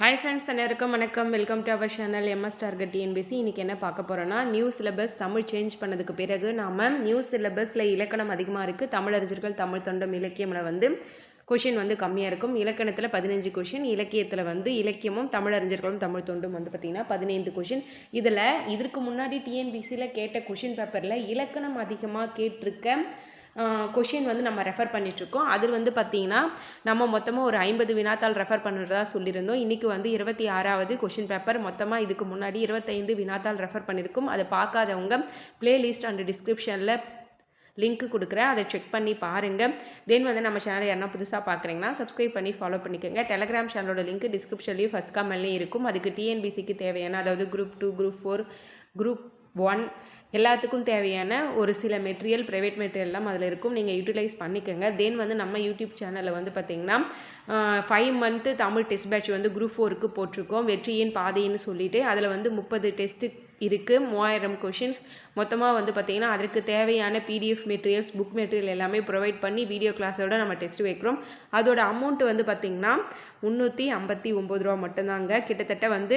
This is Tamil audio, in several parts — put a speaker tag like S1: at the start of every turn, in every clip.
S1: ஹாய் ஃப்ரெண்ட்ஸ் அனைவருக்கும் வணக்கம். Welcome to our channel MS target TNPSC இன்றைக்கி என்ன பார்க்க போகிறோன்னா நியூ சிலபஸ் தமிழ் சேஞ்ச் பண்ணதுக்கு பிறகு நாம் நியூ சிலபஸில் இலக்கணம் அதிகமாக இருக்குது தமிழறிஞர்கள் தமிழ் தொண்டம் இலக்கியமில் வந்து கொஷின் வந்து கம்மியாக இருக்கும். இலக்கணத்தில் பதினஞ்சு கொஷின் இலக்கியத்தில் வந்து இலக்கியமும் தமிழறிஞர்களும் தமிழ் தொண்டும் வந்து பார்த்திங்கன்னா பதினைந்து கொஷின் இதில் இதற்கு முன்னாடி டிஎன்பிசியில் கேட்ட கொஷின் பேப்பரில் இலக்கணம் அதிகமாக கேட்டிருக்க கொஷின் வந்து நம்ம ரெஃபர் பண்ணிகிட்ருக்கோம் அதில் வந்து பார்த்திங்கன்னா நம்ம மொத்தமாக ஒரு ஐம்பது வினாத்தாள் ரெஃபர் பண்ணுறதா சொல்லியிருந்தோம். இன்றைக்கி வந்து இருபத்தி ஆறாவது கொஷின் பேப்பர் மொத்தமாக இதுக்கு முன்னாடி இருபத்தைந்து வினாத்தாள் ரெஃபர் பண்ணியிருக்கோம். அதை பார்க்காதவங்க ப்ளேலிஸ்ட் அண்ட் டிஸ்கிரிப்ஷனில் லிங்க் கொடுக்குறேன். அதை செக் பண்ணி பாருங்கள் தென் வந்து நம்ம சேனலை யாரா புதுசாக பார்க்குறீங்கன்னா சப்ஸ்கிரைப் பண்ணி ஃபாலோ பண்ணிக்கோங்க. டெலகிராம் சேனலோட லிங்க் டிஸ்கிரிப்ஷன்லேயும் ஃபஸ்ட் கமெண்ட்லேயும் இருக்கும். அதுக்கு டிஎன்பிசிக்கு தேவையான அதாவது group two group four group one எல்லாத்துக்கும் தேவையான ஒரு சில மெட்டீரியல் ப்ரைவேட் மெட்டீரியல்லாம் அதில் இருக்கும். நீங்கள் யூட்டிலைஸ் பண்ணிக்கோங்க. தென் வந்து நம்ம யூடியூப் சேனலில் வந்து பார்த்திங்கன்னா five month Tamil test batch வந்து குரூப் ஃபோருக்கு போட்டிருக்கோம். வெற்றியின் பாதைன்னு சொல்லிட்டு அதில் வந்து முப்பது டெஸ்ட்டு இருக்குது மூவாயிரம் கொஷின்ஸ் மொத்தமாக வந்து பார்த்திங்கன்னா அதற்கு தேவையான பிடிஎஃப் மெட்டீரியல்ஸ் புக் மெட்டீரியல் எல்லாமே ப்ரொவைட் பண்ணி வீடியோ கிளாஸோட நம்ம டெஸ்ட் வைக்கிறோம். அதோட அமௌண்ட் வந்து பார்த்திங்கன்னா முந்நூற்றி ஐம்பத்தி ஒம்பது ரூபா மட்டும்தாங்க. கிட்டத்தட்ட வந்து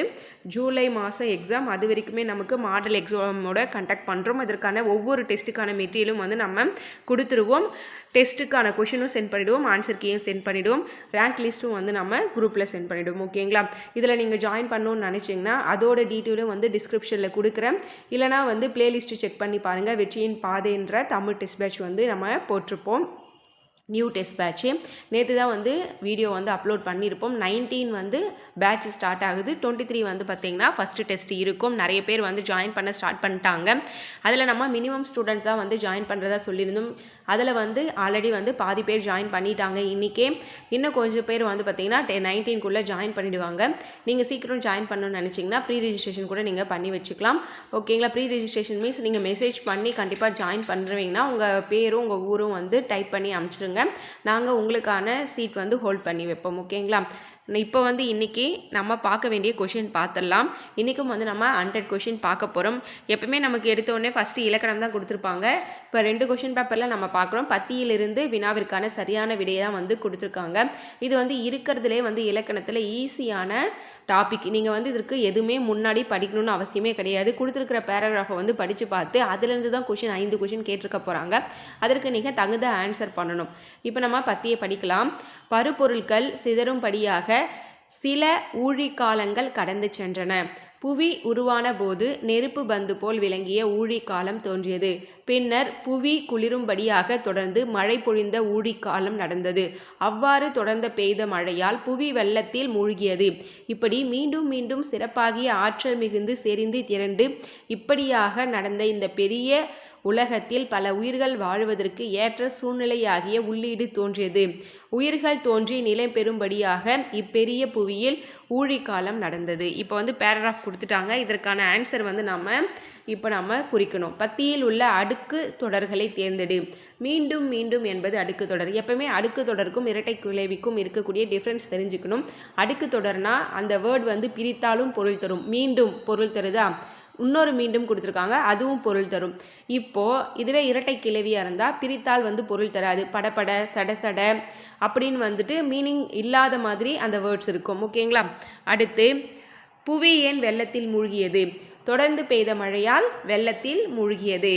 S1: ஜூலை மாதம் எக்ஸாம் அது வரைக்குமே நமக்கு மாடல் எக்ஸாமோட கண்டக்ட் பண்ணுறோம் அதற்கான ஒவ்வொரு டெஸ்ட்டுக்கான மெட்டீரியலும் வந்து நம்ம கொடுத்துருவோம். டெஸ்ட்டுக்கான கொஷினும் சென்ட் பண்ணிவிடுவோம் ஆன்சர் கீயும் சென்ட் பண்ணிவிடுவோம் ரேங்க் லிஸ்ட்டும் வந்து நம்ம குரூப்பில் சென்ட் பண்ணிவிடுவோம் ஓகேங்களா இதில் நீங்கள் ஜாயின் பண்ணணும்னு நினச்சிங்கன்னா அதோட டீட்டெயிலும் வந்து டிஸ்கிரிப்ஷனில் கொடுக்குறேன். இல்லைனா வந்து பிளேலிஸ்ட்டு செக் பண்ணி பாருங்கள் வெற்றியின் பாதைன்ற தமிழ் டெஸ்ட் பேட்ச் வந்து நம்ம போட்டிருப்போம். நியூ டெஸ்ட் பேட்ச்சு நேற்று தான் வந்து வீடியோ வந்து அப்லோட் பண்ணியிருப்போம் நைன்டீன் வந்து பேட்ச் ஸ்டார்ட் ஆகுது. டுவெண்ட்டி த்ரீ வந்து பார்த்திங்கன்னா ஃபஸ்ட்டு டெஸ்ட் இருக்கும். நிறைய பேர் வந்து ஜாயின் பண்ண ஸ்டார்ட் பண்ணிட்டாங்க. அதில் நம்ம மினிமம் ஸ்டூடெண்ட் தான் வந்து ஜாயின் பண்ணுறதா சொல்லியிருந்தோம். அதில் வந்து ஆல்ரெடி வந்து பாதி பேர் ஜாயின் பண்ணிட்டாங்க. இன்றைக்கே இன்னும் கொஞ்சம் பேர் வந்து பார்த்திங்கன்னா டெ நைன்டீன்குள்ளே ஜாயின் பண்ணிவிடுவாங்க நீங்கள் சீக்கிரம் ஜாயின் பண்ணணும்னு நினச்சிங்கன்னா ப்ரீ ரிஜிஸ்ட்ரேஷன் கூட நீங்கள் பண்ணி வச்சுக்கலாம். ஓகேங்களா ப்ரீ ரிஜிஸ்ட்ரேஷன் மீன்ஸ் நீங்கள் மெசேஜ் பண்ணி கண்டிப்பாக ஜாயின் பண்ணுறீங்கன்னா உங்கள் பேரும் உங்கள் ஊரும் வந்து டைப் பண்ணி அனுப்பிச்சிருங்க நாங்கள் உங்களுக்கான சீட் வந்து ஹோல்ட் பண்ணி வைப்போம் ஓகேங்களா? இப்போ வந்து இன்றைக்கி நம்ம பார்க்க வேண்டிய கொஷின் பார்த்துடலாம். இன்றைக்கும் வந்து நம்ம ஹண்ட்ரட் கொஷின் பார்க்க போகிறோம் எப்பவுமே நமக்கு எடுத்தோடனே ஃபஸ்ட்டு இலக்கணம் தான் கொடுத்துருப்பாங்க. இப்போ ரெண்டு கொஷின் பேப்பரில் நம்ம பார்க்குறோம். பத்தியிலிருந்து வினாவிற்கான சரியான விடையை தான் வந்து கொடுத்துருக்காங்க. இது வந்து இருக்கிறதுலே வந்து இலக்கணத்தில் ஈஸியான டாபிக் நீங்கள் வந்து இதற்கு எதுவுமே முன்னாடி படிக்கணும்னு அவசியமே கிடையாது. கொடுத்துருக்கிற பேராகிராஃபை வந்து படித்து பார்த்து அதுலேருந்து தான் கொஷின் ஐந்து கொஷின் கேட்டிருக்க போகிறாங்க அதற்கு நீங்கள் தகுந்த ஆன்சர் பண்ணணும். இப்போ நம்ம பத்தியை படிக்கலாம். பருப்பொருட்கள் சிதறும்படியாக சில ஊழிக்காலங்கள் கடந்து சென்றன. புவி உருவான போது நெருப்பு பந்து போல் விளங்கிய ஊழிக்காலம் தோன்றியது. பின்னர் புவி குளிரும்படியாக தொடர்ந்து மழை பொழிந்த ஊழிக்காலம் நடந்தது. அவ்வாறு தொடர்ந்த பெய்த மழையால் புவி வெள்ளத்தில் மூழ்கியது. இப்படி மீண்டும் மீண்டும் சிறப்பாகிய ஆற்றல் மிகுந்து செறிந்து திரண்டு இப்படியாக நடந்த இந்த பெரிய உலகத்தில் பல உயிர்கள் வாழ்வதற்கு ஏற்ற சூழ்நிலையாகிய உள்ளீடு தோன்றியது. உயிர்கள் தோன்றி நிலை பெறும்படியாக இப்பெரிய புவியில் ஊழிக்காலம் நடந்தது. இப்போ வந்து பேராகிராஃப் கொடுத்துட்டாங்க. இதற்கான ஆன்சர் வந்து நம்ம இப்போ நம்ம குறிக்கணும். பத்தியில் உள்ள அடுக்கு தொடர்களை தேர்ந்தெடு. மீண்டும் மீண்டும் என்பது அடுக்கு தொடர். எப்பவுமே அடுக்கு தொடருக்கும் இரட்டை குலைவிக்கும் இருக்கக்கூடிய டிஃப்ரென்ஸ் தெரிஞ்சுக்கணும். அடுக்கு தொடர்னா அந்த வேர்ட் வந்து பிரித்தாலும் பொருள் தரும். மீண்டும் பொருள் தருதா? இன்னொரு மீண்டும் கொடுத்துருக்காங்க அதுவும் பொருள் தரும். இப்போது இதுவே இரட்டை கிளவியாக இருந்தால் பிரித்தால் வந்து பொருள் தராது. படப்பட சட சட அப்படின்னு வந்துட்டு மீனிங் இல்லாத மாதிரி அந்த வேர்ட்ஸ் இருக்கும். ஓகேங்களா அடுத்து புவி ஏன் வெள்ளத்தில் மூழ்கியது? தொடர்ந்து பெய்த மழையால் வெள்ளத்தில் மூழ்கியது.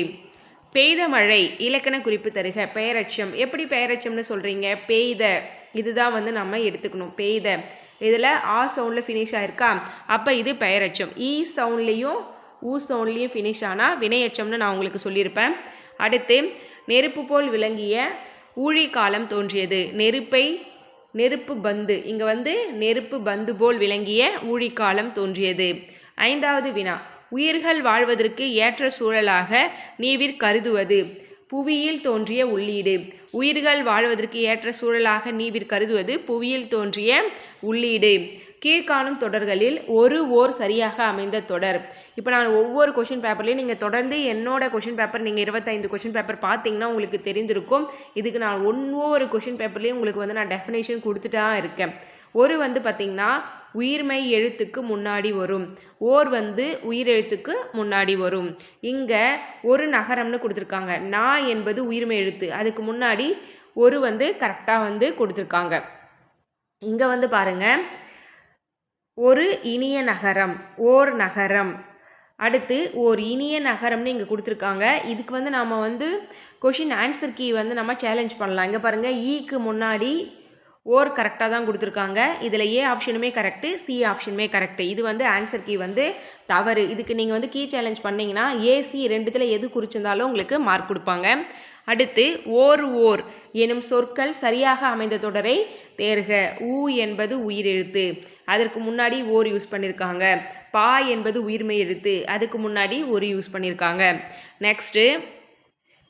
S1: பெய்த மழை இலக்கண குறிப்பு தருக. பெயரச்சம். எப்படி பெயரட்சம்னு சொல்கிறீங்க பெய்த. இதுதான் வந்து நம்ம எடுத்துக்கணும். பெய்த. இதில் ஆ சவுண்டில் ஃபினிஷ் ஆயிருக்கா? அப்போ இது பெயரச்சம். இ சவுண்ட்லேயும் ஊ சவுண்ட்லேயும் ஃபினிஷ் ஆனால் வினையச்சம்னு நான் உங்களுக்கு சொல்லியிருப்பேன். அடுத்து நெருப்பு போல் விளங்கிய ஊழி காலம் தோன்றியது. நெருப்பை நெருப்பு பந்து. இங்கே வந்து நெருப்பு பந்து போல் விளங்கிய ஊழிக்காலம் தோன்றியது. ஐந்தாவது வினா. உயிர்கள் வாழ்வதற்கு ஏற்ற சூழலாக நீவிற் கருதுவது. புவியில் தோன்றிய உள்ளீடு. உயிர்கள் வாழ்வதற்கு ஏற்ற சூழலாக நீவிர் கருதுவது. புவியில் தோன்றிய உள்ளீடு. கீழ்காணும் தொடர்களில் ஒரு ஓர் சரியாக அமைந்த தொடர். இப்போ நான் ஒவ்வொரு கொஷின் பேப்பர்லேயும் நீங்கள் தொடர்ந்து என்னோட கொஷின் பேப்பர் நீங்கள் இருபத்தைந்து கொஷின் பேப்பர் பார்த்தீங்கன்னா உங்களுக்கு தெரிந்திருக்கும். இதுக்கு நான் ஒவ்வொரு கொஷின் பேப்பர்லேயும் உங்களுக்கு வந்து நான் டெஃபினேஷன் கொடுத்துட்டு தான் இருக்கேன். ஒரு வந்து பார்த்திங்கன்னா உயிர்மை எழுத்துக்கு முன்னாடி வரும். ஓர் வந்து உயிரெழுத்துக்கு முன்னாடி வரும். இங்கே ஒரு நகரம்னு கொடுத்துருக்காங்க. நா என்பது உயிர்மை எழுத்து. அதுக்கு முன்னாடி ஒரு வந்து கரெக்டாக வந்து கொடுத்துருக்காங்க. இங்கே வந்து பாருங்கள் ஒரு இனிய நகரம் ஓர் நகரம். அடுத்து ஓர் இனிய நகரம்னு இங்கே கொடுத்துருக்காங்க. இதுக்கு வந்து நாம் வந்து கொஷின் ஆன்சர் கீ வந்து நம்ம சேலஞ்ச் பண்ணலாம். இங்கே பாருங்கள் ஈக்கு e முன்னாடி ஓர் கரெக்டாக தான் கொடுத்துருக்காங்க. இதில் ஏ ஆப்ஷனுமே கரெக்டு சி ஆப்ஷனுமே கரெக்டு இது வந்து ஆன்சர் கீ வந்து தவறு. இதுக்கு நீங்கள் வந்து கீ சேலஞ்ச் பண்ணிங்கன்னா ஏசி ரெண்டுத்தில் எது குறிச்சிருந்தாலும் உங்களுக்கு மார்க் கொடுப்பாங்க. அடுத்து ஓர் ஓர் எனும் சொற்கள் சரியாக அமைந்த தொடரை தேர்க. ஊ என்பது உயிரெழுத்து. அதற்கு முன்னாடி ஓர் யூஸ் பண்ணியிருக்காங்க பா என்பது உயிர்மெய் எழுத்து. அதுக்கு முன்னாடி ஒரு யூஸ் பண்ணியிருக்காங்க நெக்ஸ்ட்டு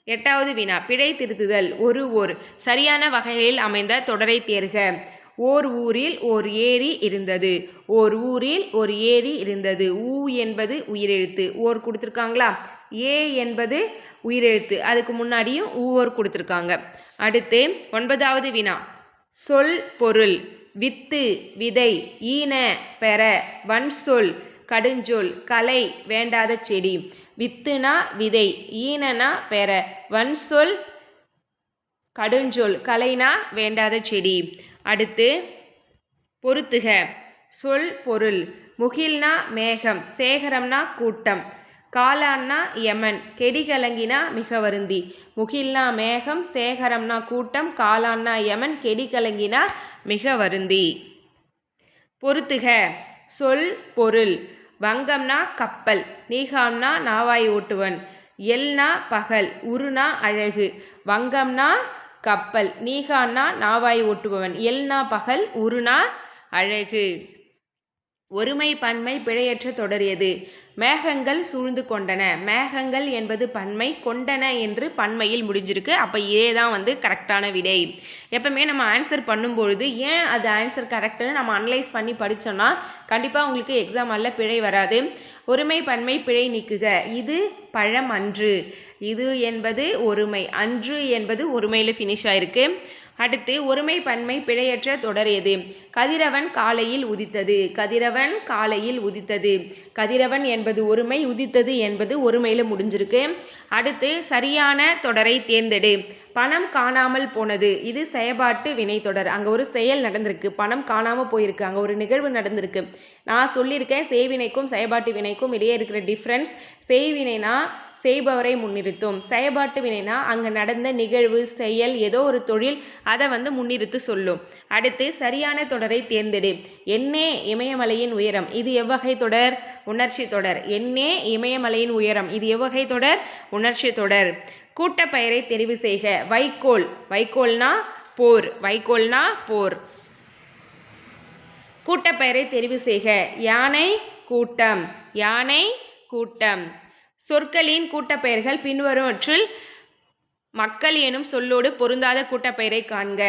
S1: எட்டாவது வினா. பிழை திருத்துதல். ஒரு ஓர். சரியான வகையில் அமைந்த தொடரை தேர்க. ஓர் ஊரில் ஓர் ஏரி இருந்தது. ஓர் ஊரில் ஒரு ஏரி இருந்தது. ஊ என்பது உயிரெழுத்து. ஓர் கொடுத்துருக்காங்களா? ஏ என்பது உயிரெழுத்து. அதுக்கு முன்னாடியும் ஊவர் கொடுத்துருக்காங்க. அடுத்து ஒன்பதாவது வினா. சொல் பொருள். வித்து விதை. ஈன பெற. வன்சொல் கடுஞ்சொல். கலை வேண்டாத செடி. வித்துனா விதை. ஈனனா பெற. வன்சொல் கடுஞ்சொல். கலைனா வேண்டாத செடி. அடுத்து பொருத்துக சொல் பொருள். முகில்னா மேகம். சேகரம்னா கூட்டம். காலான்னா யமன் கெடி கலங்கினா மிக வருந்தி. முகில்னா மேகம் சேகரம்னா கூட்டம் காலான்னா யமன் கெடி கலங்கினா மிக வருந்தி. பொருத்துக சொல் பொருள். வங்கம்னா கப்பல் நீகாம்னா நாவாய் ஓட்டுவன். எல்னா பகல் உருனா அழகு. வங்கம்னா கப்பல் நீகான்னா நாவாய் ஓட்டுபவன். எல்னா பகல் உருனா அழகு. ஒருமை பன்மை பிழையற்ற தொடரியது மேகங்கள் சூழ்ந்து கொண்டன. மேகங்கள் என்பது பன்மை கொண்டன என்று பன்மையில் முடிஞ்சிருக்கு. அப்போ இதே தான் வந்து கரெக்டான விடை. எப்பவுமே நம்ம ஆன்சர் பண்ணும்பொழுது ஏன் அது ஆன்சர் கரெக்டுன்னு நம்ம அனலைஸ் பண்ணி படித்தோன்னா கண்டிப்பாக உங்களுக்கு எக்ஸாம் அல்ல பிழை வராது. ஒருமை பன்மை பிழை நீக்குக. இது பழம் அன்று இது என்பது ஒருமை. அன்று என்பது ஒருமையில் ஃபினிஷ் ஆயிருக்கு. அடுத்து ஒருமை பன்மை பிழையற்ற தொடர் எது? கதிரவன் காலையில் உதித்தது. கதிரவன் காலையில் உதித்தது. கதிரவன் என்பது ஒருமை உதித்தது என்பது ஒருமையில் முடிஞ்சிருக்கு. அடுத்து சரியான தொடரை தேர்ந்தெடு. பணம் காணாமல் போனது. இது செயல்பாட்டு வினை தொடர். அங்கே ஒரு செயல் நடந்திருக்கு. பணம் காணாமல் போயிருக்கு. அங்கே ஒரு நிகழ்வு நடந்திருக்கு. நான் சொல்லியிருக்கேன். செய்வினைக்கும் செயல்பாட்டு வினைக்கும் இடையே இருக்கிற டிஃப்ரென்ஸ் செய்வினைனா செய்பவரை முன்னிறுத்தும். செயல்பாட்டு வினைனா அங்கே நடந்த நிகழ்வு செயல் ஏதோ ஒரு தொழில் அதை வந்து முன்னிறுத்து சொல்லும். அடுத்து சரியான தொடரை தேர்ந்தெடு. என்னே இமயமலையின் உயரம். இது எவ்வகை தொடர்? உணர்ச்சி தொடர். என்னே இமயமலையின் உயரம். இது எவ்வகை தொடர்? உணர்ச்சி தொடர். கூட்டப்பெயரை தெரிவு செய்க. வைக்கோல். வைக்கோல்னா போர். வைக்கோல்னா போர். கூட்டப்பெயரை தெரிவு செய்க. யானை கூட்டம். யானை கூட்டம். சொற்களின் கூட்டப்பெயர்கள் பின்வருவற்றில் மக்கள் எனும் சொல்லோடு பொருந்தாத கூட்டப்பெயரை காண்க.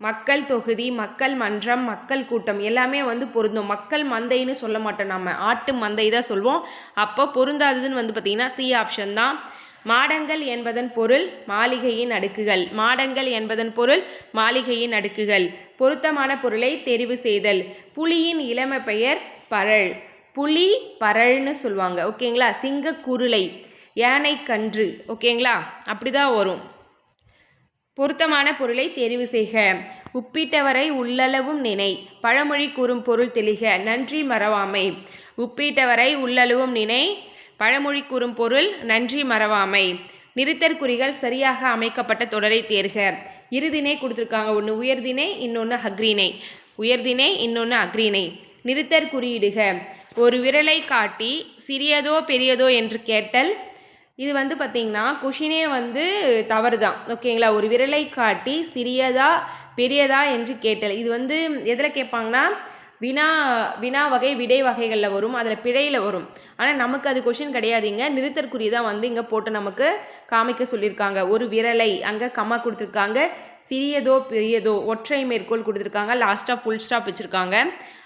S1: மக்கள் தொகுதி மக்கள் மன்றம் மக்கள் கூட்டம் எல்லாமே வந்து பொருந்தும். மக்கள் மந்தைன்னு சொல்ல மாட்டோம் நம்ம ஆட்டு மந்தை தான் சொல்வோம். அப்போ பொருந்தாததுன்னு வந்து பார்த்திங்கன்னா சி ஆப்ஷன் தான். மாடங்கள் என்பதன் பொருள் மாளிகையின் அடுக்குகள். மாடங்கள் என்பதன் பொருள் மாளிகையின் அடுக்குகள். பொருத்தமான பொருளை தெரிவு செய்தல். புலியின் இளமை பெயர் பரள் புலி பரல்னு சொல்லுவாங்க ஓகேங்களா? சிங்க குருளை யானை கன்று ஓகேங்களா? அப்படி தான் வரும். பொருத்தமான பொருளை தெரிவு செய்க. உப்பிட்டவரை உள்ளளவும் நினை. பழமொழி கூறும் பொருள் தெளிக. நன்றி மறவாமை. உப்பிட்டவரை உள்ளளவும் நினை. பழமொழி கூறும் பொருள் நன்றி மறவாமை. நிறுத்தற்குறிகள் சரியாக அமைக்கப்பட்ட தொடரை தேர்க. இருதினை கொடுத்துருக்காங்க. ஒன்று உயர்தினை இன்னொன்று அக்ரிணை உயர்தினை இன்னொன்று அக்ரிணை நிறுத்தற்குறியிடுக ஒரு விரலை காட்டி சிறியதோ பெரியதோ என்று கேட்டல். இது வந்து பார்த்திங்கன்னா கொஷினே வந்து தவறு தான் ஓகேங்களா? ஒரு விரலை காட்டி சிறியதா பெரியதா என்று கேட்டல். இது வந்து எதில் கேட்பாங்கன்னா வினா வினா வகை விடை வகைகளில் வரும். அதில் பிழையில் வரும். ஆனால் நமக்கு அது கொஷின் கிடையாதுங்க நிறுத்தற்குறி தான் வந்து இங்கே போட்டு நமக்கு காமிக்க சொல்லியிருக்காங்க. ஒரு விரலை அங்கே கம்மா கொடுத்துருக்காங்க. சிறியதோ பெரியதோ ஒற்றை மேற்கோள் கொடுத்துருக்காங்க. லாஸ்ட்டாக ஃபுல் ஸ்டாப் வச்சுருக்காங்க.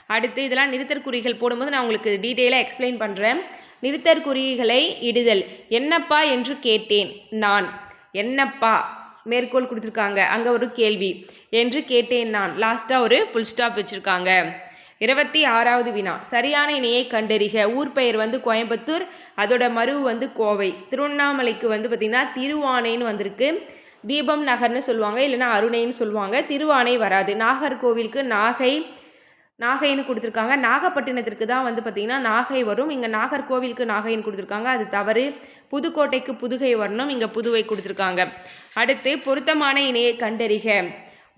S1: அடுத்து இதெல்லாம் நிறுத்தற்குறிகள் போடும்போது நான் உங்களுக்கு டீட்டெயிலாக எக்ஸ்பிளைன் பண்ணுறேன் நிறுத்தற்குறிகளை இடுதல். என்னப்பா என்று கேட்டேன். நான். என்னப்பா? மேற்கோள் கொடுத்துருக்காங்க. அங்கே ஒரு கேள்வி. என்று கேட்டேன் நான். லாஸ்ட்டாக ஒரு புல் ஸ்டாப் வச்சுருக்காங்க. இருபத்தி ஆறாவது வினா. சரியான இணையை கண்டறிக. ஊர் பெயர் வந்து கோயம்புத்தூர். அதோட மருவு வந்து கோவை. திருவண்ணாமலைக்கு வந்து பார்த்திங்கன்னா திருவானைன்னு வந்திருக்கு. தீபம் நகர்னு சொல்லுவாங்க. இல்லைன்னா அருணைன்னு சொல்லுவாங்க. திருவானை வராது. நாகர்கோவிலுக்கு நாகை நாகைன்னு கொடுத்துருக்காங்க. நாகப்பட்டினத்திற்கு தான் வந்து பார்த்திங்கன்னா நாகை வரும். இங்கே நாகர்கோவிலுக்கு நாகைன்னு கொடுத்துருக்காங்க. அது தவறு. புதுக்கோட்டைக்கு புதுகை வரணும். இங்கே புதுவை கொடுத்துருக்காங்க. அடுத்து பொருத்தமான இணையை கண்டறிக.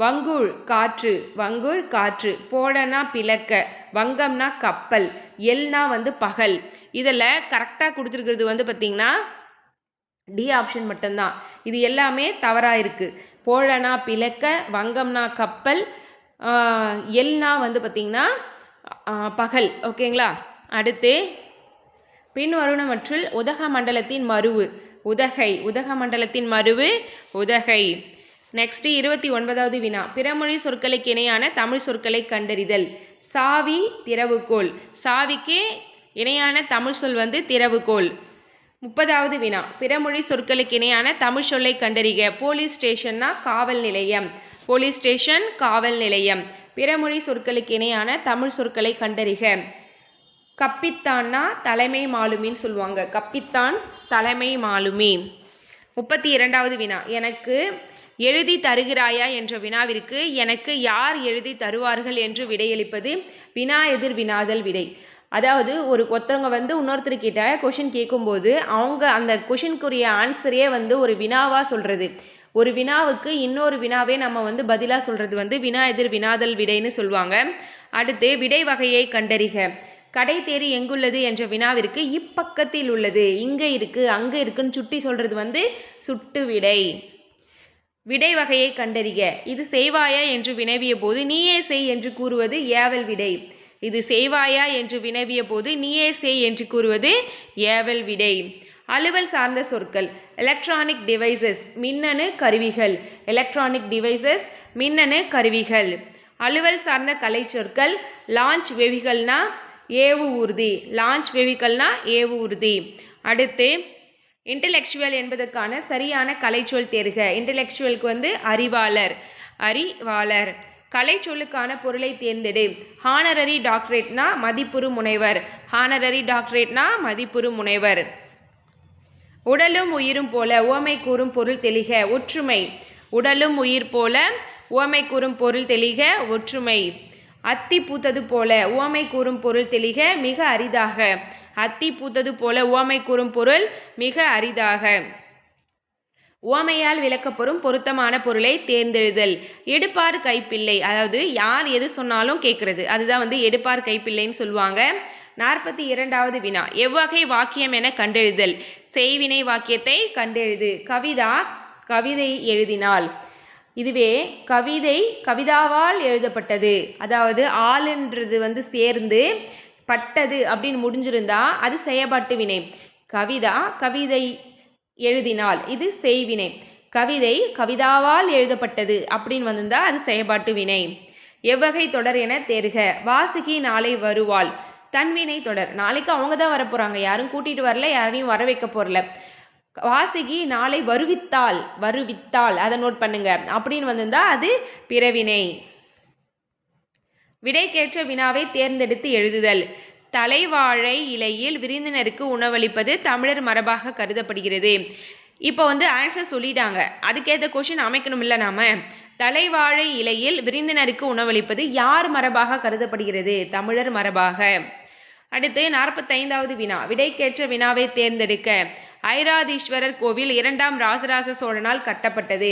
S1: வங்குள் காற்று வங்குள் காற்று. போடனா பிளக்க வங்கம்னா கப்பல் எல்னா வந்து பகல். இதில் கரெக்டாக கொடுத்துருக்கிறது வந்து பார்த்திங்கன்னா டி ஆப்ஷன் மட்டும்தான். இது எல்லாமே தவறாக இருக்குது போழனா பிளக்க வங்கம்னா கப்பல் எல்னா வந்து பார்த்திங்கன்னா பகல் ஓகேங்களா? அடுத்து பின்வருணவற்றுள் உதக மண்டலத்தின் மருவு உதகை உதக மண்டலத்தின் மருவு உதகை. நெக்ஸ்ட் இருபத்தி ஒன்பதாவது வினா. பிறமொழி சொற்களுக்கு இணையான தமிழ் சொற்களை கண்டறிதல். சாவி திறவுகோல் சாவிக்கு இணையான தமிழ் சொல் வந்து திறவுகோல் முப்பதாவது வினா. பிறமொழி சொற்களுக்கு இணையான தமிழ் சொல்லை கண்டறிக. போலீஸ் ஸ்டேஷன்னா காவல் நிலையம். போலீஸ் ஸ்டேஷன் காவல் நிலையம். பிறமொழி சொற்களுக்கு இணையான தமிழ் சொற்களை கண்டறிக. கப்பித்தான்னா தலைமை மாலுமின்னு சொல்லுவாங்க. கப்பித்தான் தலைமை மாலுமி. முப்பத்தி இரண்டாவது வினா. எனக்கு எழுதி தருகிறாயா என்ற வினாவிற்கு எனக்கு யார் எழுதி தருவார்கள் என்று விடையளிப்பது வினா எதிர் வினாதல் விடை. அதாவது ஒரு ஒருத்தவங்க வந்து இன்னொருத்தர்கிட்ட கொஷின் கேட்கும்போது அவங்க அந்த கொஷினுக்குரிய ஆன்சரையே வந்து ஒரு வினாவாக சொல்கிறது ஒரு வினாவுக்கு இன்னொரு வினாவே நம்ம வந்து பதிலாக சொல்கிறது வந்து வினா எதிர் வினாதல் விடைன்னு சொல்லுவாங்க அடுத்து விடை வகையை கண்டறிக. கடை தேரி எங்குள்ளது என்ற வினாவிற்கு இப்பக்கத்தில் உள்ளது. இங்கே இருக்குது அங்கே இருக்குன்னு சுட்டி சொல்கிறது வந்து சுட்டு விடை. விடை வகையை கண்டறிக. இது செய்வாயா என்று வினவிய போது நீயே செய் என்று கூறுவது ஏவல் விடை. இது செய்வாயா என்று வினவிய போது நீயே செய் என்று கூறுவது ஏவல் விடை. அலுவல் சார்ந்த சொற்கள். எலக்ட்ரானிக் டிவைசஸ் மின்னணு கருவிகள். எலக்ட்ரானிக் டிவைசஸ் மின்னணு கருவிகள். அலுவல் சார்ந்த கலை சொற்கள் லான்ச் வெவிகள்னா ஏவு ஊர்தி லான்ச் வெவிகள்னா ஏவு ஊர்தி அடுத்து இன்டலெக்சுவல் என்பதற்கான சரியான கலைச்சொல் தேர்க. இன்டலெக்சுவலுக்கு வந்து அறிவாளர். அறிவாளர். கலைச்சொல்லுக்கான பொருளை தேர்ந்தெடு. ஹானரரி டாக்டரேட்னா மதிப்புறு முனைவர். ஹானரரி டாக்டரேட்னா மதிப்புறு முனைவர். உடலும் உயிரும் போல உவமை கூறும் பொருள் தெளிக ஒற்றுமை. உடலும் உயிர் போல உவமை கூறும் பொருள் தெளிக ஒற்றுமை. அத்தி பூத்தது போல உவமை கூறும் பொருள் தெளிக மிக அரிதாக. அத்தி பூத்தது போல உவமை கூறும் பொருள் மிக அரிதாக. உவமையால் விளக்கப்பெறும் பொருத்தமான பொருளை தேர்ந்தெழுதல். எடுப்பார் கைப்பிள்ளை அதாவது யார் எது சொன்னாலும் கேட்குறது. அதுதான் வந்து எடுப்பார் கைப்பிள்ளைன்னு சொல்லுவாங்க. நாற்பத்தி இரண்டாவது வினா. எவ்வகை வாக்கியம் என கண்டெழுதல். செய்வினை வாக்கியத்தை கண்டெழுது. கவிதா கவிதை எழுதினாள். இதுவே கவிதை கவிதாவால் எழுதப்பட்டது. அதாவது ஆளுன்றது வந்து சேர்ந்து பட்டது அப்படின்னு முடிஞ்சிருந்தா அது செயபாட்டு வினை. கவிதா கவிதை எழுதினால் இது செய்வினை. கவிதை கவிதாவால் எழுதப்பட்டது அப்படின்னு வந்திருந்தா அது செயல்பாட்டு வினை. எவ்வகை தொடர் என தேர்க வாசுகி நாளை வருவாள். தன்வினை தொடர். நாளைக்கு அவங்க தான் வரப்போகிறாங்க யாரும் கூட்டிகிட்டு வரல யாரையும் வர வைக்க போகிறல வாசகி நாளை வருவித்தாள் வருவித்தாள். அதை நோட் பண்ணுங்க. அப்படின்னு வந்திருந்தா அது பிறவினை. விடைக்கேற்ற வினாவை தேர்ந்தெடுத்து எழுதுதல். தலைவாழை இலையில் விருந்தினருக்கு உணவளிப்பது தமிழர் மரபாக கருதப்படுகிறது. இப்போ வந்து ஆன்சர் சொல்லிட்டாங்க. அதுக்கேற்ற கொஷின் அமைக்கணும் இல்லை நாம? தலைவாழை இலையில் விருந்தினருக்கு உணவளிப்பது யார் மரபாக கருதப்படுகிறது? தமிழர் மரபாக. அடுத்து நாற்பத்தைந்தாவது வினா. விடைக்கேற்ற வினாவை தேர்ந்தெடுக்க ஐராதீஸ்வரர் கோவில் இரண்டாம் ராசராச சோழனால் கட்டப்பட்டது.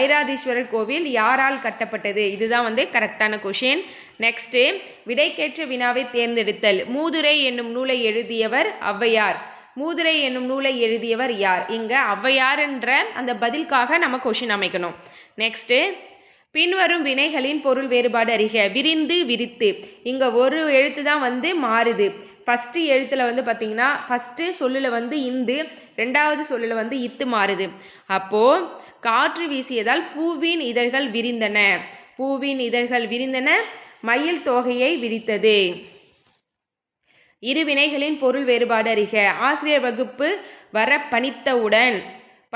S1: ஐராதீஸ்வரர் கோவில் யாரால் கட்டப்பட்டது? இதுதான் வந்து கரெக்டான கொஷின் நெக்ஸ்ட்டு விடைக்கேற்ற வினாவை தேர்ந்தெடுத்தல். மூதுரை என்னும் நூலை எழுதியவர் ஔவையார். மூதுரை என்னும் நூலை எழுதியவர் யார்? இங்கே ஔவையார்ன்ற அந்த பதிலுக்காக நம்ம கொஷின் அமைக்கணும். நெக்ஸ்ட்டு பின்வரும் வினைகளின் பொருள் வேறுபாடு அறிக. விரிந்து விரித்து. இங்கே ஒரு எழுத்து தான் வந்து மாறுது. ஃபஸ்ட்டு எழுத்தில் வந்து பார்த்திங்கன்னா ஃபஸ்ட்டு சொல்லில் வந்து இந்து ரெண்டாவது சொல்லில் வந்து இத்து மாறுது. அப்போது காற்று வீசியதால் பூவின் இதழ்கள் விரிந்தன. பூவின் இதழ்கள் விரிந்தன மயில் தொகையை விரித்தது. இரு வினைகளின் பொருள் வேறுபாடு அறிக. ஆசிரியர் வகுப்பு வர பணித்தவுடன்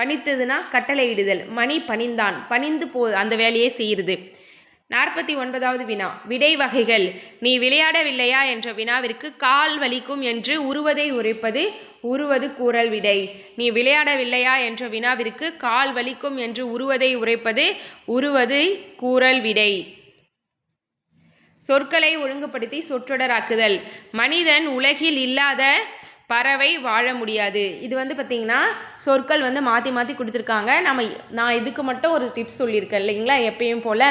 S1: பணித்ததுன்னா கட்டளையிடுதல். மணி பணிந்தான். பணிந்து போ அந்த வேலையை செய்கிறது நாற்பத்தி ஒன்பதாவது வினா. விடை வகைகள். நீ விளையாடவில்லையா என்ற வினாவிற்கு கால் வலிக்கும் என்று உருவதை உரைப்பது உருவது கூறல் விடை. நீ விளையாடவில்லையா என்ற வினாவிற்கு கால் வலிக்கும் என்று உருவதை உரைப்பது உருவது கூறல் விடை. சொற்களை ஒழுங்குபடுத்தி சொற்றொடராக்குதல். மனிதன் உலகில் இல்லாத பறவை வாழ முடியாது. இது வந்து பார்த்திங்கன்னா சொற்கள் வந்து மாற்றி மாற்றி கொடுத்துருக்காங்க. நம்ம நான் இதுக்கு மட்டும் ஒரு டிப்ஸ் சொல்லியிருக்கேன் இல்லைங்களா? எப்பயும் போல்.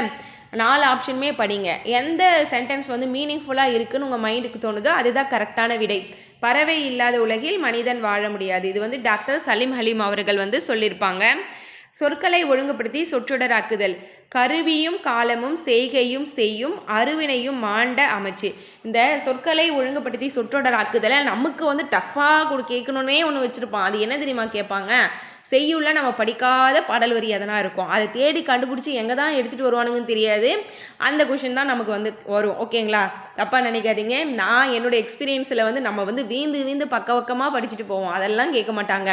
S1: நாலு ஆப்ஷனுமே படிங்க. எந்த சென்டென்ஸ் வந்து மீனிங்ஃபுல்லாக இருக்குன்னு உங்கள் மைண்டுக்கு தோணுதோ அதுதான் கரெக்டான விடை. பறவை இல்லாத உலகில் மனிதன் வாழ முடியாது. இது வந்து டாக்டர் சலீம் ஹலீம் அவர்கள் வந்து சொல்லியிருப்பாங்க. சொற்களை ஒழுங்குபடுத்தி சொற்றொடராக்குதல். கருவியும் காலமும் செய்கையும் செய்யும் அருவினையும் மாண்ட அமைச்சு. இந்த சொற்களை ஒழுங்குபடுத்தி சொற்றொடராக்குதலை நமக்கு வந்து டஃப்பாக கொடு கேட்கணுன்னே ஒன்று வச்சுருப்பான். அது என்ன தெரியுமா கேட்பாங்க? செய்யுள்ள நம்ம படிக்காத பாடல் வரி எதனா இருக்கும். அதை தேடி கண்டுபிடிச்சி எங்கே தான் எடுத்துகிட்டு வருவானுங்கன்னு தெரியாது. அந்த கொஷின் தான் நமக்கு வந்து வரும். ஓகேங்களா தப்பாக நினைக்காதீங்க. நான் என்னோடய எக்ஸ்பீரியன்ஸில் வந்து நம்ம வந்து வீந்து வீந்து பக்க பக்கமாக படிச்சுட்டு போவோம். அதெல்லாம் கேட்க மாட்டாங்க.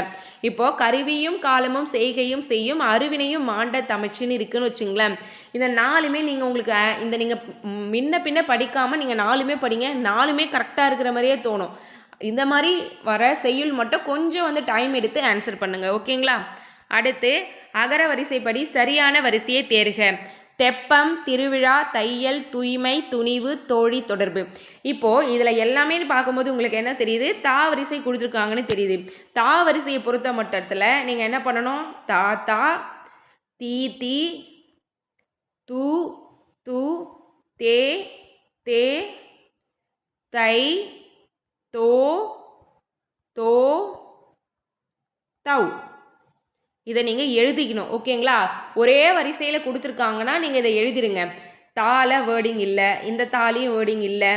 S1: இப்போது கருவியும் காலமும் செய்கையும் செய்யும் அருவினையும் மாண்ட தமிச்சின்னு இருக்குன்னு வச்சுங்களேன். இந்த நாலுமே நீங்கள் உங்களுக்கு இந்த நீங்கள் முன்ன பின்ன படிக்காமல் நீங்கள் நாலுமே படிங்க. நாலுமே கரெக்டாக இருக்கிற மாதிரியே தோணும். இந்த மாதிரி வர செய்யுள் மட்டும் கொஞ்சம் வந்து டைம் எடுத்து ஆன்சர் பண்ணுங்கள் ஓகேங்களா அடுத்து அகர வரிசைப்படி சரியான வரிசையை தேர்க. தெப்பம் திருவிழா தையல் தூய்மை துணிவு தோழி தொடர்பு. இப்போது இதில் எல்லாமே பார்க்கும்போது உங்களுக்கு என்ன தெரியுது? தா வரிசை கொடுத்துருக்காங்கன்னு தெரியுது. தா வரிசையை பொறுத்த மட்டத்தில் நீங்கள் என்ன பண்ணணும்? தா தா தீ தீ து து தே தே தை தோ தோ தவ். இதை நீங்கள் எழுதிக்கணும் ஓகேங்களா? ஒரே வரிசையில் கொடுத்துருக்காங்கன்னா நீங்கள் இதை எழுதிருங்க. தால வேர்டிங் இல்லை இந்த தாலியும் வேர்டிங் இல்லை.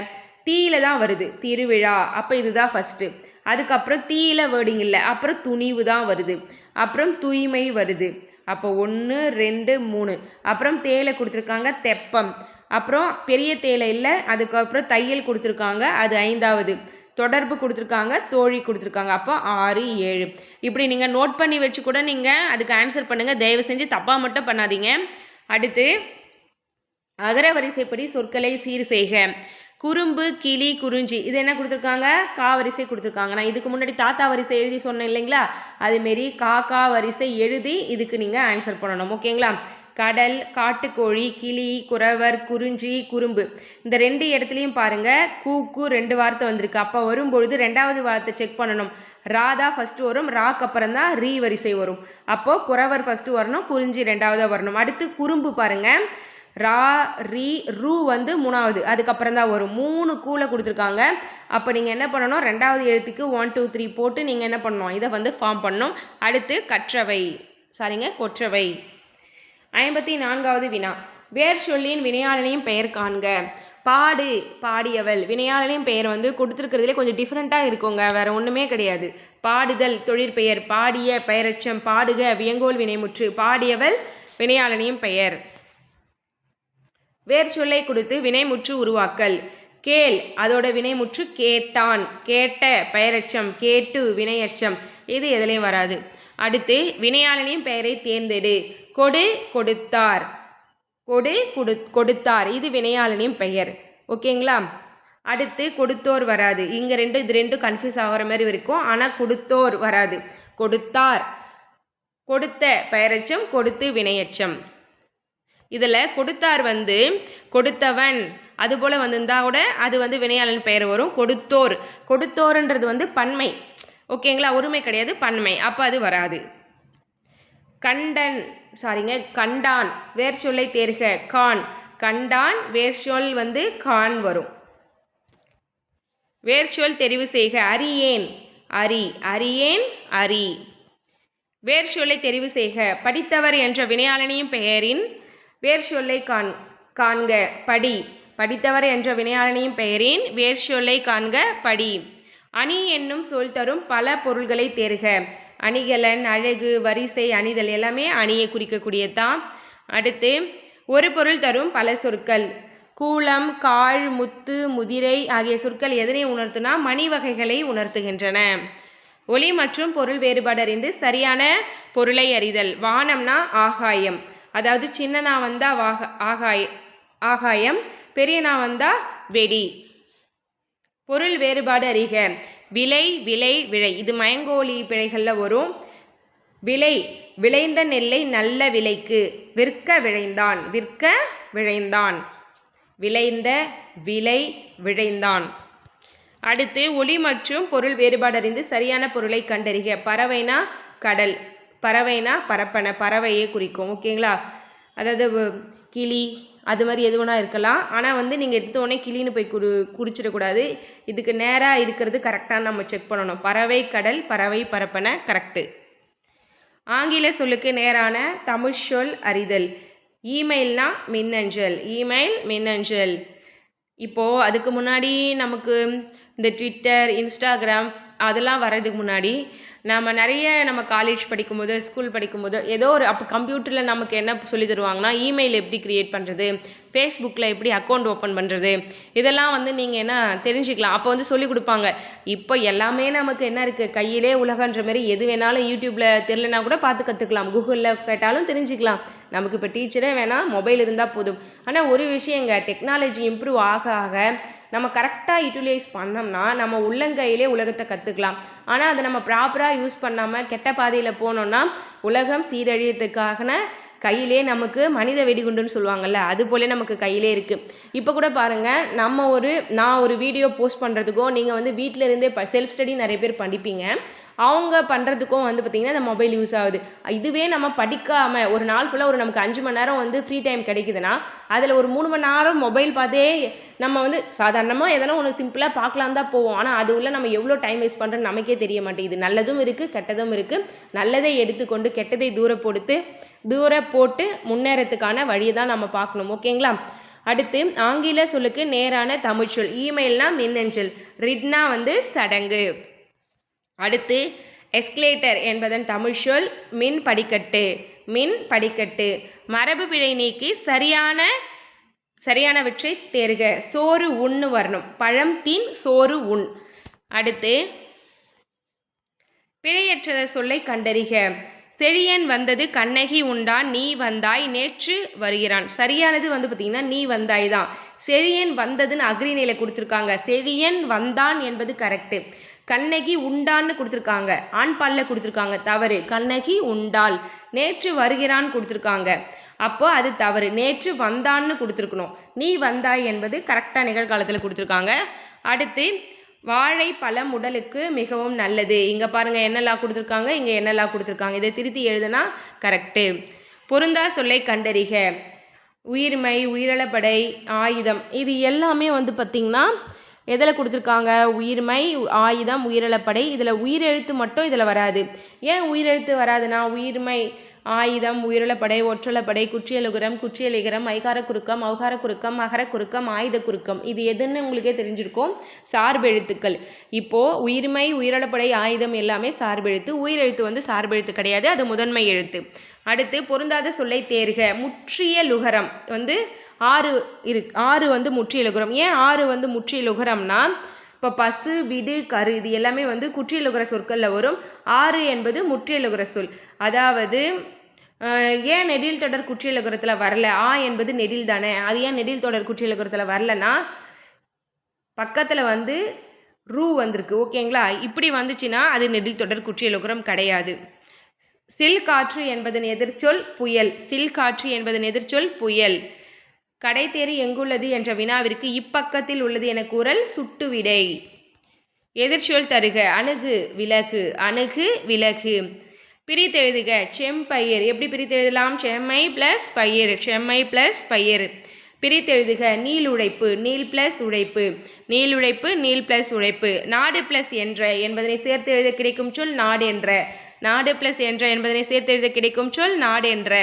S1: தீயில தான் வருது திருவிழா. அப்போ இதுதான் ஃபஸ்ட்டு அதுக்கப்புறம் தீயில வேர்டிங் இல்லை அப்புறம் துணிவு தான் வருது. அப்புறம் தூய்மை வருது. அப்போ ஒன்று ரெண்டு மூணு. அப்புறம் தேயிலை கொடுத்துருக்காங்க தெப்பம். அப்புறம் பெரிய தேயிலை இல்லை அதுக்கப்புறம் தையல் கொடுத்துருக்காங்க அது ஐந்தாவது. தொடர்பு கொடுத்துருக்காங்க தோழி கொடுத்துருக்காங்க. அப்போ ஆறு ஏழு. இப்படி நீங்கள் நோட் பண்ணி வச்சு கூட நீங்கள் அதுக்கு ஆன்சர் பண்ணுங்கள் தயவு செஞ்சு தப்பாக மட்டும் பண்ணாதீங்க. அடுத்து அகர வரிசைப்படி சொற்களை சீர் செய்க. குறும்பு கிளி குறிஞ்சி. இது என்ன கொடுத்துருக்காங்க? கா வரிசை கொடுத்துருக்காங்க. நான் இதுக்கு முன்னாடி தாத்தா வரிசை எழுதி சொன்னேன் இல்லைங்களா? அதுமாரி கா கா வரிசை எழுதி இதுக்கு நீங்கள் ஆன்சர் பண்ணணும். ஓகேங்களா கடல் காட்டுக்கோழி கிளி குறவர் குறிஞ்சி குறும்பு. இந்த ரெண்டு இடத்துலையும் பாருங்கள் கூக்கு ரெண்டு வார்த்தை வந்திருக்கு. அப்போ வரும்பொழுது ரெண்டாவது வார்த்தை செக் பண்ணணும். ராதா ஃபஸ்ட்டு வரும் ராக்கு அப்புறம் தான் ரீ வரிசை வரும். அப்போது குறவர் ஃபஸ்ட்டு வரணும் குறிஞ்சி ரெண்டாவதாக வரணும். அடுத்து குறும்பு பாருங்க. ரா ரீ ரூ வந்து மூணாவது அதுக்கப்புறம் தான் வரும். மூணு கூலை கொடுத்துருக்காங்க. அப்போ நீங்கள் என்ன பண்ணணும்? ரெண்டாவது எழுத்துக்கு ஒன் டூ த்ரீ போட்டு நீங்கள் என்ன பண்ணணும்? இதை வந்து ஃபார்ம் பண்ணணும். அடுத்து கற்றவை. சாரிங்க கொற்றவை. ஐம்பத்தி நான்காவது வினா. வேர் சொல்லின் வினையாளனையும் பெயர் காண்க. பாடு பாடியவள். வினையாளனையும் பெயர் வந்து கொடுத்துருக்கிறதுலே கொஞ்சம் டிஃப்ரெண்ட்டாக இருக்குங்க. வேறு ஒன்றுமே கிடையாது. பாடுதல் தொழிற்பெயர். பாடிய பெயரச்சம். பாடுக வியங்கோல் வினைமுற்று. பாடியவள் வினையாளனையும் பெயர். வேர் சொல்லை கொடுத்து வினைமுற்று உருவாக்கல். கேள் அதோட வினைமுற்று கேட்டான். கேட்ட பெயரச்சம். கேட்டு வினையச்சம். இது எதுலேயும் வராது. அடுத்து வினையாளனின் பெயரை தேர்ந்தெடு. கொடு கொடுத்தார். கொடு கொடு கொடுத்தார். இது வினையாளனின் பெயர். ஓகேங்களா? அடுத்து கொடுத்தோர் வராது. இங்கே ரெண்டு இது ரெண்டும் கன்ஃபியூஸ் ஆகிற மாதிரி இருக்கும். ஆனால் கொடுத்தோர் வராது. கொடுத்தார். கொடுத்த பெயரச்சம் கொடுத்து வினையச்சம். இதில் கொடுத்தார் வந்து கொடுத்தவன். அதுபோல் வந்திருந்தா கூட அது வந்து வினையாளன் பெயர் வரும். கொடுத்தோர். கொடுத்தோர்ன்றது வந்து பன்மை. ஓகேங்களா? ஒருமை கிடையாது பன்மை. அப்போ அது வராது. கண்டன் சாரிங்க கண்டான் வேர் சொல்லை தேர்க கான். கண்டான் வேர் சொல் வந்து கான் வரும். வேர் சொல் தெரிவு செய்க அறியேன். அரி அரியேன் அரி. வேர் சொல்லை தெரிவு செய்க படித்தவர் என்ற வினையாளனின் பெயரின் வேர் சொல்லை காண் காண்க படி. படித்தவர் என்ற வினையாளனின் பெயரின் வேர் சொல்லை காண்க படி. அணி என்னும் சொல் தரும் பல பொருள்களை தேர்க. அணிகலன் அழகு வரிசை அணிதல் எல்லாமே அணியை குறிக்கக்கூடியதுதான். அடுத்து ஒரு பொருள் தரும் பல சொற்கள். கூலம் கால் முத்து முதிரை ஆகிய சொற்கள் எதனை உணர்த்துனா மணி வகைகளை உணர்த்துகின்றன. ஒளி மற்றும் பொருள் வேறுபாடு அறிந்து சரியான பொருளை அறிதல். வானம்னா ஆகாயம். அதாவது சின்னனா வந்தால் ஆகாய ஆகாயம் பெரியனா வந்தால் வெடி. பொருள் வேறுபாடு அறிக. விலை விலை விழை இது மயங்கோலி பிழைகளில் வரும். விலை விளைந்த நெல்லை நல்ல விலைக்கு. விற்க விழைந்தான். விற்க விழைந்தான். விளைந்த விலை விழைந்தான். அடுத்து ஒளி மற்றும் பொருள் வேறுபாடு அறிந்து சரியான பொருளை கண்டறிக. பறவைனா கடல். பறவைனா பரப்பன. பறவையே குறிக்கும். ஓகேங்களா? அதாவது கிளி அது மாதிரி எது வேணா இருக்கலாம். ஆனால் வந்து நீங்கள் எடுத்த உடனே கிளின்னு போய் குறி குறிச்சிடக்கூடாது இதுக்கு நேராக இருக்கிறது கரெக்டாக நம்ம செக் பண்ணணும். பறவை கடல் பறவை பரப்பன கரெக்டு ஆங்கில சொல்லுக்கு நேரான தமிழ் சொல் அறிதல். இமெயில்னா மின்னஞ்சல். இமெயில் மின்னஞ்சல். இப்போது அதுக்கு முன்னாடி நமக்கு இந்த ட்விட்டர் இன்ஸ்டாகிராம் அதெல்லாம் வர்றதுக்கு முன்னாடி நம்ம நிறைய நம்ம காலேஜ் படிக்கும்போது ஸ்கூல் படிக்கும்போது ஏதோ ஒரு அப்போ கம்ப்யூட்டரில் நமக்கு என்ன சொல்லி தருவாங்கன்னா இமெயில் எப்படி க்ரியேட் பண்ணுறது ஃபேஸ்புக்கில் எப்படி அக்கௌண்ட் ஓப்பன் பண்ணுறது இதெல்லாம் வந்து நீங்கள் என்ன தெரிஞ்சுக்கலாம். அப்போ வந்து சொல்லி கொடுப்பாங்க. இப்போ எல்லாமே நமக்கு என்ன இருக்குது கையிலே உலகன்ற மாதிரி எது வேணாலும் யூடியூப்பில் தெரிலனா கூட பார்த்து கற்றுக்கலாம் கூகுளில் கேட்டாலும் தெரிஞ்சுக்கலாம். நமக்கு இப்போ டீச்சரே வேணால் மொபைல் இருந்தால் போதும். ஆனால் ஒரு விஷயங்க டெக்னாலஜி இம்ப்ரூவ் ஆக ஆக நம்ம கரெக்டாக யூட்டிலைஸ் பண்ணோம்னா நம்ம உள்ளங்கையிலே உலகத்தை கற்றுக்கலாம் ஆனால் அதை நம்ம ப்ராப்பராக யூஸ் பண்ணாமல் கெட்ட பாதையில் போனோம்னா உலகம் சீரழியத்துக்கான கையிலே நமக்கு மனித வெடிகுண்டுன்னு சொல்லுவாங்கல்ல அது போல நமக்கு கையிலே இருக்குது இப்போ கூட பாருங்கள் நம்ம ஒரு நான் ஒரு வீடியோ போஸ்ட் பண்ணுறதுக்கோ நீங்கள் வந்து வீட்டில் இருந்தே ப செல்ஃப் ஸ்டடி நிறைய பேர் படிப்பீங்க. அவங்க பண்ணுறதுக்கும் வந்து பார்த்திங்கன்னா இந்த மொபைல் யூஸ் ஆகுது. இதுவே நம்ம படிக்காமல் ஒரு நாள் ஃபுல்லாக ஒரு நமக்கு அஞ்சு மணி நேரம் வந்து ஃப்ரீ டைம் கிடைக்குதுன்னா அதில் ஒரு மூணு மணி நேரம் மொபைல் பார்த்தே நம்ம வந்து சாதாரணமாக எதனா ஒன்று சிம்பிளாக பார்க்கலாம் தான் போவோம். ஆனால் அது உள்ள நம்ம எவ்வளோ டைம் வேஸ்ட் பண்ணுறோம் நமக்கே தெரிய மாட்டேங்குது. நல்லதும் இருக்குது கெட்டதும் இருக்குது நல்லதை எடுத்துக்கொண்டு கெட்டதை தூர பொடுத்து தூர போட்டு முன்னேறத்துக்கான வழியை தான் நம்ம பார்க்கணும். ஓகேங்களா அடுத்து ஆங்கில சொல்லுக்கு நேரான தமிழ்ச்சொல் இமெயில்னா மின்னஞ்சல். ரிட்னா வந்து சடங்கு. அடுத்து எஸ்கலேட்டர் என்பதன் தமிழ் சொல் மின் படிக்கட்டு. மின் படிக்கட்டு. மரபு பிழை நீக்கி சரியான சரியானவற்றை தேர்க. சோறு உண்ணு வரணும். பழம் தீன் சோறு உண். அடுத்து பிழையற்ற சொல்லை கண்டறிக. செழியன் வந்தது கண்ணகி உண்டான் நீ வந்தாய் நேற்று வருகிறான். சரியானது வந்து பார்த்திங்கன்னா நீ வந்தாய் தான். செழியன் வந்ததுன்னு அக்ரிநிலை கொடுத்துருக்காங்க. செழியன் வந்தான் என்பது கரெக்டு கண்ணகி உண்டான்னு கொடுத்துருக்காங்க. ஆண் பாலில் கொடுத்துருக்காங்க. தவறு. கண்ணகி உண்டாள் நேற்று வருகிறான்னு கொடுத்துருக்காங்க. அப்போ அது தவறு. நேற்று வந்தான்னு கொடுத்துருக்கணும். நீ வந்தாய் என்பது கரெக்டாக நிகழ்காலத்தில் கொடுத்துருக்காங்க. அடுத்து வாழைப்பழம் உடலுக்கு மிகவும் நல்லது. இங்கே பாருங்கள் என்னெல்லாம் கொடுத்துருக்காங்க? இங்கே என்னெல்லாம் கொடுத்துருக்காங்க? இதை திருத்தி எழுதுனா கரெக்டு பொருந்தா சொல்லை கண்டறிக. உயிர்மை உயிரளப்படை ஆயுதம். இது எல்லாமே வந்து பார்த்திங்கன்னா எதில் கொடுத்துருக்காங்க? உயிர்மை ஆயுதம் உயிரிழப்படை. இதில் உயிரெழுத்து மட்டும் இதில் வராது. ஏன் உயிரெழுத்து வராதுன்னா உயிர்மை ஆயுதம் உயிரிழப்படை ஒற்றலப்படை குற்றியலுகரம் குற்றியலிகரம் ஐகார குறுக்கம் ஔகார குறுக்கம் மகர குறுக்கம் ஆயுத குறுக்கம். இது எதுன்னு உங்களுக்கே தெரிஞ்சிருக்கும். சார்பெழுத்துக்கள். இப்போது உயிர்மை உயிரிழப்படை ஆயுதம் எல்லாமே சார்பெழுத்து. உயிரெழுத்து வந்து சார்பெழுத்து கிடையாது. அது முதன்மை எழுத்து. அடுத்து பொருந்தாத சொல்லை தேர்க. முற்றிய லுகரம் வந்து ஆறு இரு ஆறு வந்து முற்றியலுகரம் ஏன் ஆறு வந்து முற்றியலுகரம்னா இப்போ பசு விடு கரு இது எல்லாமே வந்து குற்றியலுகர சொற்களில் வரும். ஆறு என்பது முற்றியலுகர சொல். அதாவது ஏன் நெடில் தொடர் குற்றியலுகரத்தில் வரல? ஆ என்பது நெடில் தானே. அது ஏன் நெடில் தொடர் குற்றியலுகரத்தில் வரலன்னா பக்கத்தில் வந்து ரூ வந்திருக்கு. ஓகேங்களா? இப்படி வந்துச்சுன்னா அது நெடில் தொடர் குற்றியலுகரம் கிடையாது. சில் காற்று என்பதன் எதிர்ச்சொல் புயல். சில் காற்று என்பதன் எதிர்ச்சொல் புயல். கடைத்தேறு எங்குள்ளது என்ற வினாவிற்கு இப்பக்கத்தில் உள்ளது என கூறல் சுட்டு விடை எதிர்ச்சொல் தருக அணுகு விலகு அணுகு விலகு. பிரித்தெழுதுக செம்பயிர். எப்படி பிரித்தெழுதலாம்? செம்மை ப்ளஸ் பயிர் செம்மை ப்ளஸ் பயிர். பிரித்தெழுதுக நீள் உழைப்பு நீள் ப்ளஸ் உழைப்பு நீள் உழைப்பு நீள் ப்ளஸ் உழைப்பு நாடு ப்ளஸ் என்ற என்பதனை சேர்த்து எழுத கிடைக்கும் சொல் நாடு என்ற. நாடு ப்ளஸ் என்ற என்பதனை சேர்த்து எழுத கிடைக்கும் சொல் நாடு என்ற.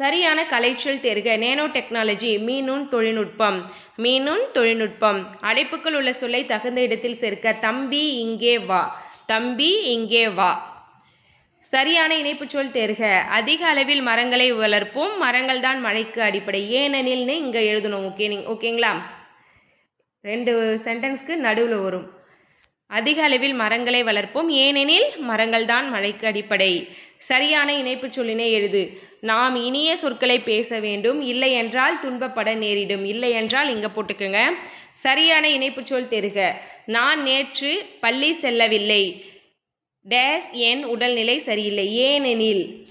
S1: சரியான கலைச்சொல் தேர்க. நேனோ டெக்னாலஜி மீனுண் தொழில்நுட்பம். மீனுண் தொழில்நுட்பம். அடைப்புக்குள் உள்ள சொல்லை தகுந்த இடத்தில் சேர்க்க தம்பி இங்கே வா. தம்பி இங்கே வா. சரியான இணைப்புச் சொல் தேர்க. அதிக அளவில் மரங்களை வளர்ப்போம். மரங்கள் தான் மழைக்கு அடிப்படை. ஏனெனில்னு இங்கே எழுதணும். ஓகே ஓகேங்களா? ரெண்டு சென்டென்ஸ்க்கு நடுவில் வரும். அதிக அளவில் மரங்களை வளர்ப்போம். ஏனெனில் மரங்கள் தான் மழைக்கு அடிப்படை. சரியான இணைப்புச் சொல்லினை எழுது. நாம் இனிய சொற்களை பேச வேண்டும். இல்லை என்றால் துன்பப்பட நேரிடும். இல்லை என்றால் இங்கே போட்டுக்கோங்க. சரியான இணைப்புச் சொல் தெருக நான் நேற்று பள்ளி செல்லவில்லை. டேஸ் என் உடல்நிலை சரியில்லை. ஏனெனில்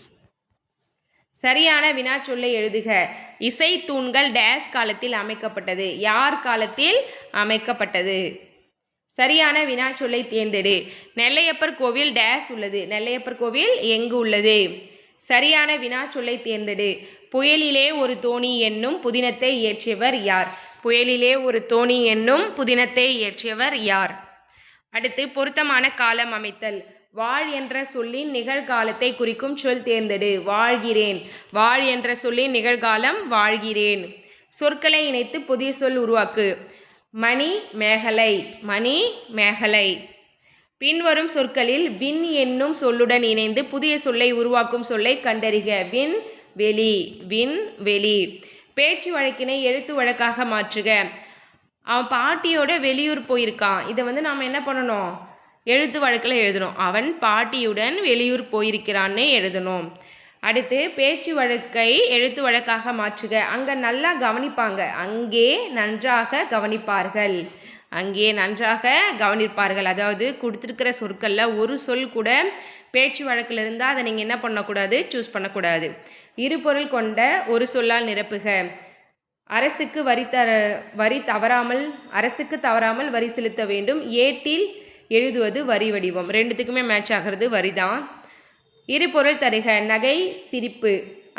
S1: சரியான வினாச்சொல்லை எழுதுக. இசை தூண்கள் டேஸ் காலத்தில் அமைக்கப்பட்டது. யார் காலத்தில் அமைக்கப்பட்டது? சரியான வினாச்சொல்லை தேர்ந்தெடு. நெல்லையப்பர் கோவில் டேஸ் உள்ளது. நெல்லையப்பர் கோவில் எங்கு உள்ளது? சரியான வினாச்சொல்லை தேர்ந்தெடு. புயலிலே ஒரு தோணி என்னும் புதினத்தை இயற்றியவர் யார்? புயலிலே ஒரு தோணி என்னும் புதினத்தை இயற்றியவர் யார்? அடுத்து பொருத்தமான காலம் அமைத்தல். வாழ் என்ற சொல்லின் நிகழ்காலத்தை குறிக்கும் சொல் தேர்ந்தெடு. வாழ்கிறேன். வாழ் என்ற சொல்லின் நிகழ்காலம் வாழ்கிறேன். சொற்களை இணைத்து புதிய சொல் உருவாக்கு. மணி மேகலை. மணி மேகலை. பின்வரும் சொற்களில் விண் என்னும் சொல்லுடன் இணைந்து புதிய சொல்லை உருவாக்கும் சொல்லை கண்டறிக. விண் வெளி விண் வெளி. பேச்சு வழக்கினை எழுத்து வழக்காக மாற்றுக. அவன் பாட்டியோட வெளியூர் போயிருக்கான். இதை வந்து நாம் என்ன பண்ணணும்? எழுத்து வழக்கில் எழுதணும். அவன் பாட்டியுடன் வெளியூர் போயிருக்கிறான்னு எழுதணும். அடுத்து பேச்சு வழக்கை எழுத்து வழக்காக மாற்றுக. அங்கே நல்லா கவனிப்பாங்க. அங்கே நன்றாக கவனிப்பார்கள். அங்கே நன்றாக கவனிப்பார்கள். அதாவது கொடுத்துருக்கிற சொற்களில் ஒரு சொல் கூட பேச்சு வழக்கில் இருந்தால் அதை நீங்கள் என்ன பண்ணக்கூடாது? சூஸ் பண்ணக்கூடாது. இரு பொருள் கொண்ட ஒரு சொல்லால் நிரப்புக. அரசுக்கு வரி தர வரி தவறாமல் அரசுக்கு தவறாமல் வரி செலுத்த வேண்டும். ஏட்டில் எழுதுவது வரி வடிவம். ரெண்டுத்துக்குமே மேட்ச் ஆகிறது வரி தான் இரு பொருள் தருக. நகை சிரிப்பு.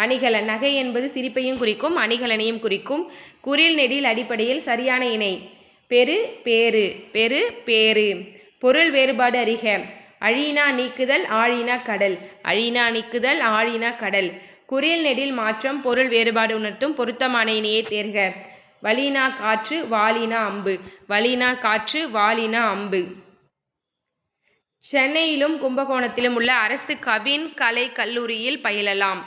S1: அணிகல. நகை என்பது சிரிப்பையும் குறிக்கும் அணிகலனையும் குறிக்கும். குரில் நெடில் அடிப்படையில் சரியான இணை. பெரு பேரு பெரு பேரு. பொருள் வேறுபாடு அறிக. அழினா நீக்குதல் ஆழினா கடல். அழினா நீக்குதல் ஆழினா கடல். குறில் நெடில் மாற்றம் பொருள் வேறுபாடு உணர்த்தும் பொருத்தமான இணையை தேர்க. வலினா காற்று வாலினா அம்பு. வலினா காற்று வாலினா அம்பு. சென்னையிலும் கும்பகோணத்திலும் உள்ள அரசு கவின் கலை கல்லூரியில் பயிலலாம்.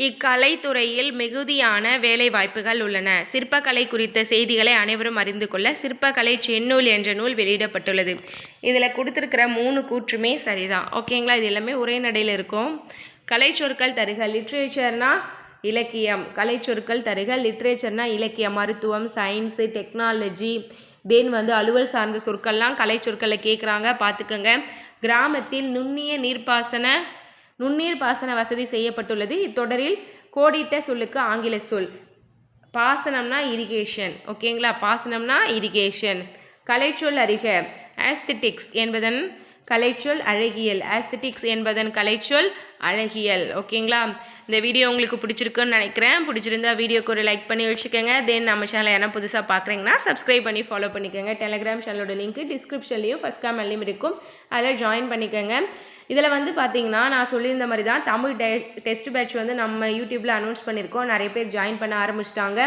S1: இக்கலைத்துறையில் மிகுதியான வேலைவாய்ப்புகள் உள்ளன. சிற்பக்கலை குறித்த செய்திகளை அனைவரும் அறிந்து கொள்ள சிற்பக்கலை செந்நூல் என்ற நூல் வெளியிடப்பட்டுள்ளது. இதில் கொடுத்துருக்கிற மூணு கூற்றுமே சரிதான். ஓகேங்களா? இது எல்லாமே ஒரே நடையில் இருக்கும். கலைச்சொற்கள் தருக லிட்ரேச்சர்னா இலக்கியம். கலைச்சொற்கள் தருக லிட்ரேச்சர்னா இலக்கியம். மருத்துவம் சயின்ஸு டெக்னாலஜி. தென் வந்து அலுவல் சார்ந்த சொற்கள்லாம் கலைச்சொற்களில் கேட்குறாங்க பார்த்துக்கோங்க கிராமத்தில் நுண்ணிய நீர்ப்பாசன நுண்ணீர் பாசன வசதி செய்யப்பட்டுள்ளது. இத்தொடரில் கோடிட்ட சொல்லுக்கு ஆங்கில சொல். பாசனம்னா இரிகேஷன் ஓகேங்களா பாசனம்னா இரிகேஷன் கலைச்சொல் அறிக. ஆஸ்திட்டிக்ஸ் என்பதன் கலைச்சொல் அழகியல். ஆஸ்திட்டிக்ஸ் என்பதன் கலைச்சொல் அழகியல். ஓகேங்களா இந்த வீடியோ உங்களுக்கு பிடிச்சிருக்குன்னு நினைக்கிறேன். பிடிச்சிருந்தா வீடியோக்கு ஒரு லைக் பண்ணி வச்சுக்கோங்க. தென் நம்ம சேனலை என்ன புதுசாக பார்க்குறீங்கன்னா சப்ஸ்கிரைப் பண்ணி ஃபாலோ பண்ணிக்கோங்க. டெலிகிராம் சேனலோட லிங்க் டிஸ்கிரிப்ஷன்லேயும் ஃபஸ்ட் காமெல்லையும் இருக்கும். அதில் ஜாயின் பண்ணிக்கோங்க. இதில் வந்து பார்த்தீங்கன்னா நான் சொல்லியிருந்த மாதிரி தான் தமிழ் டெ டெஸ்ட் பேட்ச் வந்து நம்ம யூடியூப்பில் அனௌன்ஸ் பண்ணியிருக்கோம். நிறைய பேர் ஜாயின் பண்ண ஆரம்பிச்சிட்டாங்க.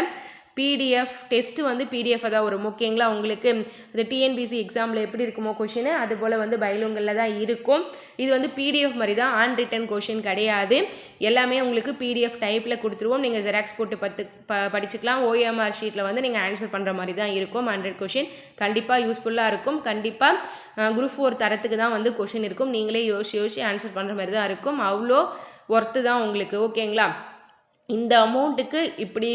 S1: பிடிஎஃப் டெஸ்ட்டு வந்து பிடிஎஃப் தான் வரும். ஓகேங்களா உங்களுக்கு அது டிஎன்பிசி எக்ஸாமில் எப்படி இருக்குமோ கொஷின் அது போல் வந்து பயிலுங்களில் தான் இருக்கும். இது வந்து பிடிஎஃப் மாதிரி தான் ஆன் ரிட்டன் கொஷின் கிடையாது. எல்லாமே உங்களுக்கு பிடிஎஃப் டைப்பில் கொடுத்துருவோம். நீங்கள் ஜெராக்ஸ் போட்டு பத்து ப படிச்சுக்கலாம். ஓஎம்ஆர் ஷீட்டில் வந்து நீங்கள் ஆன்சர் பண்ணுற மாதிரி தான் இருக்கும். ஹண்ட்ரட் கொஷின் கண்டிப்பாக யூஸ்ஃபுல்லாக இருக்கும். கண்டிப்பாக குரூப் ஃபோர் தரத்துக்கு தான் வந்து கொஷின் இருக்கும். நீங்களே யோசிச்சு யோசிச்சு ஆன்சர் பண்ணுற மாதிரி தான் இருக்கும். அவ்வளோ ஒர்த்து தான் உங்களுக்கு. ஓகேங்களா இந்த அமௌண்ட்டுக்கு இப்படி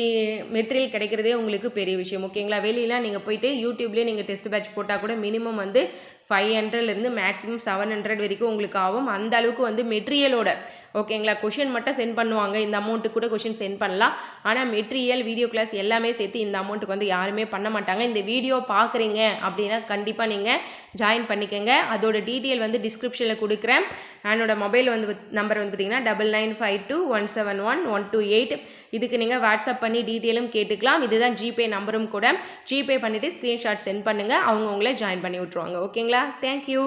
S1: மெட்டீரியல் கிடைக்கிறதே உங்களுக்கு பெரிய விஷயம் ஓகேங்களா? வெளியெலாம் நீங்கள் போயிட்டு யூடியூப்லேயே நீங்கள் டெஸ்ட் பேட்ச் போட்டால் கூட மினிமம் வந்து ஃபைவ் ஹண்ட்ரட்லேருந்து மேக்ஸிமம் செவன் ஹண்ட்ரட் வரைக்கும் உங்களுக்கு ஆகும். அந்த அளவுக்கு வந்து மெட்டீரியலோட ஓகேங்களா? கொஷின் மட்டும் சென்ட் பண்ணுவாங்க. இந்த அமௌண்ட்டுக்கு கூட கொஷின் சென்ட் பண்ணலாம். ஆனால் மெட்டீரியல் வீடியோ கிளாஸ் எல்லாமே சேர்த்து இந்த அமௌண்ட்டுக்கு வந்து யாருமே பண்ண மாட்டாங்க. இந்த வீடியோ பார்க்குறீங்க அப்படின்னா கண்டிப்பாக நீங்கள் ஜாயின் பண்ணிக்கோங்க. அதோட டீட்டெயில் வந்து டிஸ்கிரிப்ஷனில் கொடுக்குறேன். என்னோட மொபைல் வந்து நம்பர் வந்து பார்த்திங்கன்னா double nine five two one seven one one two eight இதுக்கு நீங்கள் வாட்ஸ்அப் பண்ணி டீட்டெயிலும் கேட்டுக்கலாம். இதுதான் ஜிபே நம்பரும் கூட. ஜிபே பண்ணிவிட்டு ஸ்க்ரீன்ஷாட் சென்ட் பண்ணுங்கள் அவங்க உங்களை ஜாயின் பண்ணி விட்ருவாங்க ஓகேங்களா? தேங்க்யூ